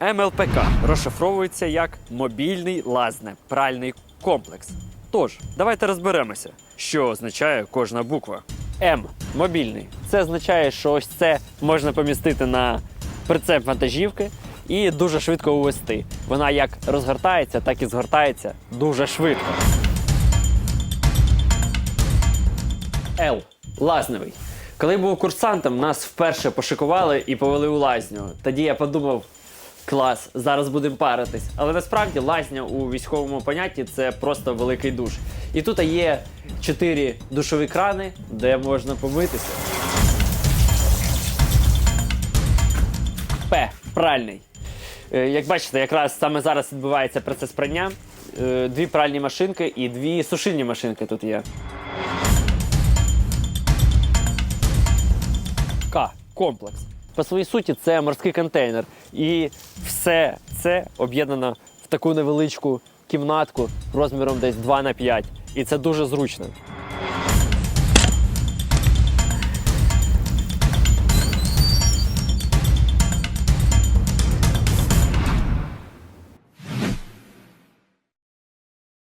МЛПК розшифровується як мобільний лазне-пральний комплекс. Тож, давайте розберемося, що означає кожна буква. М мобільний. Це означає, що ось це можна помістити на прицеп вантажівки і дуже швидко увести. Вона як розгортається, так і згортається дуже швидко. Л. Лазневий. Коли був курсантом, нас вперше пошикували і повели у лазню. Тоді я подумав, клас, зараз будемо паритись. Але насправді лазня у військовому понятті це просто великий душ. І тут є чотири душові крани, де можна помитися. П. Пральний. Е, Як бачите, якраз саме зараз відбувається процес прання. Е, Дві пральні машинки і дві сушильні машинки тут є. К. Комплекс. По своїй суті, це морський контейнер. І все це об'єднано в таку невеличку кімнатку розміром десь 2 на 5. І це дуже зручно.